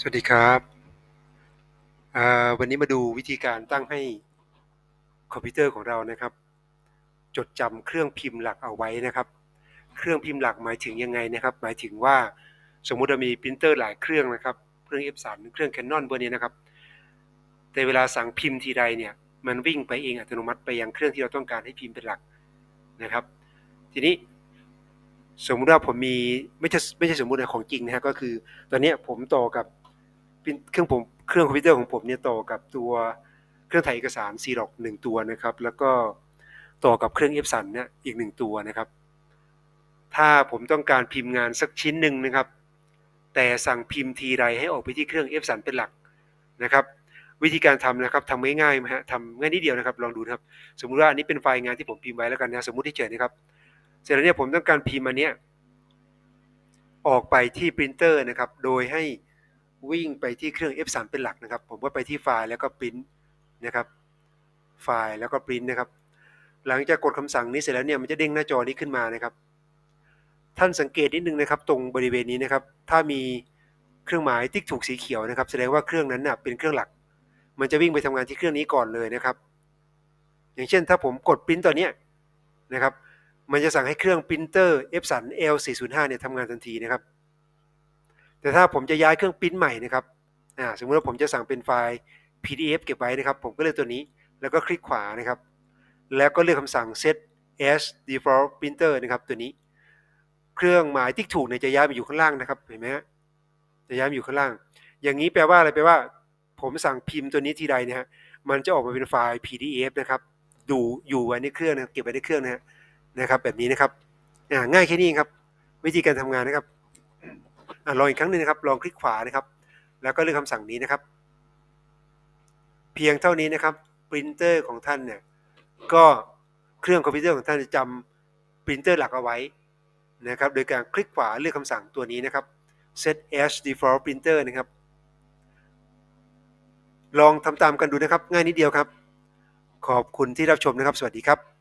สวัสดีครับวันนี้มาดูวิธีการตั้งให้คอมพิวเตอร์ของเรานะครับ จดจำเครื่องพิมพ์หลักเอาไว้นะครับ เครื่องพิมพ์หลักหมายถึงยังไงนะครับ หมายถึงว่าสมมุติเรามีปรินเตอร์หลายเครื่องนะครับ เครื่อง F3 เครื่อง Canon เบอร์นี้นะครับ แต่เวลาสั่งพิมพ์ทีใดเนี่ย มันวิ่งไปเองอัตโนมัติไปยังเครื่องที่เราต้องการให้พิมพ์เป็นหลักนะครับ ทีนี้สมมุติว่าผมมีไม่ใช่ไม่ใช่สมมุตินะของจริงนะฮะก็คือ ตอนนี้ผมต่อกับ เครื่องผมเครื่องคอมพิวเตอร์ของผมเนี่ยต่อกับตัวเครื่องถ่ายเอกสาร c ี o อกหนึ่งตัวนะครับ แล้วก็ต่อกับเครื่อง f อ u n เนี่ยอีกหนึ่งตัวนะครับ ถ้าผมต้องการพิมพ์งานสักชิ้นหนึ่งนะครับ แต่สั่งพิมพ์ทีไรให้ออกไปที่เครื่อง f อ u n เป็นหลักนะครับ วิธีการทำนะครับทำง่ายๆไหมฮะทำง่ายนิดเดียวนะครับ ลองดูนะครับ สมมุติว่าอันนี้เป็นไฟล์งานที่ผมพิมพ์ไว้แล้วกันนะสมมุติที่เฉยนะครับ เสร็จแล้วเนี่ยผมต้องการพิมพ์อันเนี้ยออกไปที่ปรินเตอร์นะครับ โดยให้ วิ่งไปที่เครื่อง F3 เป็นหลักนะครับ ผมก็ไปที่ไฟล์แล้วก็ปริ้นนะครับ ไฟล์แล้วก็ปริ้นนะครับ หลังจากกดคำสั่งนี้เสร็จแล้วเนี่ยมันจะเด้งหน้าจอนี้ขึ้นมานะครับ ท่านสังเกตนิดนึงนะครับ ตรงบริเวณนี้นะครับ ถ้ามีเครื่องหมายติ๊กถูกสีเขียวนะครับ แสดงว่าเครื่องนั้นน่ะเป็นเครื่องหลัก มันจะวิ่งไปทำงานที่เครื่องนี้ก่อนเลยนะครับ อย่างเช่นถ้าผมกดปริ้นตัวเนี้ยนะครับ มันจะสั่งให้เครื่องปรินเตอร์ Epson L405 เนี่ยทำงานทันทีนะครับ แต่ถ้าผมจะย้ายเครื่องปริ้นใหม่นะครับอ่าสมมติว่าผมจะสั่งเป็นไฟล์ PDF เก็บไว้นะครับ ผมก็เลือกตัวนี้แล้วก็คลิกขวานะครับ แล้วก็เลือกคำสั่ง set as default printer นะครับตัวนี้ เครื่องหมายติ๊กถูกเนี่ยจะย้ายไปอยู่ข้างล่างนะครับเห็นไหมฮะจะย้ายไปอยู่ข้างล่าง อย่างนี้แปลว่าอะไรแปลว่า ผมสั่งพิมพ์ตัวนี้ทีใดเนี่ยฮะมันจะออกมาเป็นไฟล์ PDF นะครับ ดูอยู่ไว้ในเครื่องนะเก็บไว้ในเครื่องนะฮะนะครับ แบบนี้นะครับง่ายแค่นี้ครับ วิธีการทำงานนะครับ อลองอีกครั้งหนึ่งนะครับ ลองคลิกขวานะครับ แล้วก็เลือกคำสั่งนี้นะครับ เพียงเท่านี้นะครับปรินเตอร์ของท่านเนี่ยก็เครื่องคอมพิวเตอร์ของท่านจะจำปรินเตอร์หลักเอาไว้นะครับ โดยการคลิกขวาเลือกคำสั่งตัวนี้นะครับ set as default printer นะครับ ลองทำตามกันดูนะครับ ง่ายนิดเดียวครับ ขอบคุณที่รับชมนะครับ สวัสดีครับ